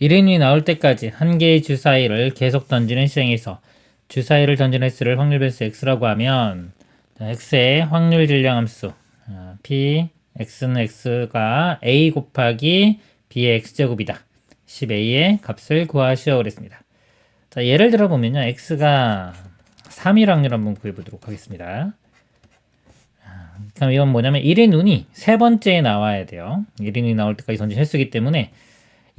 1인이 나올 때까지 한 개의 주사위를 계속 던지는 시행에서 주사위를 던지는 횟수를 확률 배수 x라고 하면 자, x의 확률 질량함수 아, p x는 x가 a 곱하기 b의 x제곱이다. 10a의 값을 구하시오 그랬습니다. 자, 예를 들어 보면요. x가 3일 확률 한번 구해 보도록 하겠습니다. 아, 그럼 이건 뭐냐면 1인 운이 세 번째에 나와야 돼요. 1인이 나올 때까지 던진 횟수이기 때문에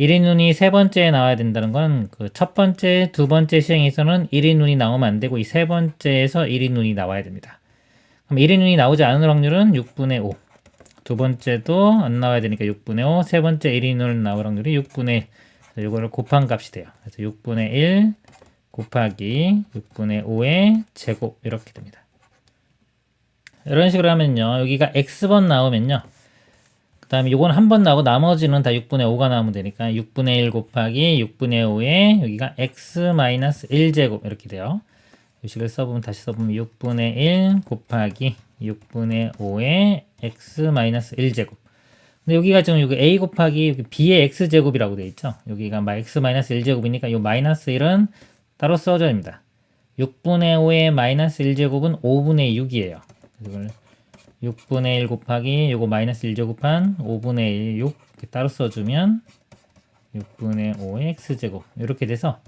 1인 운이 세 번째에 나와야 된다는 건 그 첫 번째, 두 번째 시행에서는 1인 운이 나오면 안 되고 이 세 번째에서 1인 운이 나와야 됩니다. 그럼 1인 운이 나오지 않을 확률은 6분의 5. 두 번째도 안 나와야 되니까 6분의 5. 세 번째 1인 운 나올 확률이 6분의 이거를 곱한 값이 돼요. 그래서 6분의 1 곱하기 6분의 5의 제곱 이렇게 됩니다. 이런 식으로 하면요. 여기가 x번 나오면요. 그 다음에 요건 한 번 나오고 나머지는 다 6분의 5가 나오면 되니까 6분의 1 곱하기 6분의 5에 여기가 x 1제곱 이렇게 돼요. 이 식을 써보면 다시 써보면 6분의 1 곱하기 6분의 5에 x 1제곱 근데 여기가 지금 여기 a 곱하기 여기 b의 x 제곱이라고 되어 있죠. 여기가 막 x 1제곱이니까 이 마이너스 1은 따로 써줘야 됩니다. 6분의 5의 마이너스 1제곱은 5분의 6이에요. 이걸 6분의 1 곱하기 요거 마이너스 1제곱한 5분의 1, 6 이렇게 따로 써주면 6분의 5의 x제곱 이렇게 돼서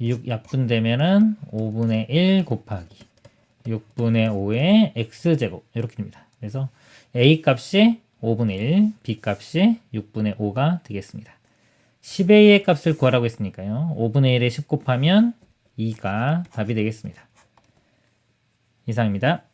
6 약분되면은 5분의 1 곱하기 6분의 5의 x제곱 이렇게 됩니다. 그래서 a 값이 5분의 1, b 값이 6분의 5가 되겠습니다. 10a의 값을 구하라고 했으니까요. 5분의 1에 10 곱하면 2가 답이 되겠습니다. 이상입니다.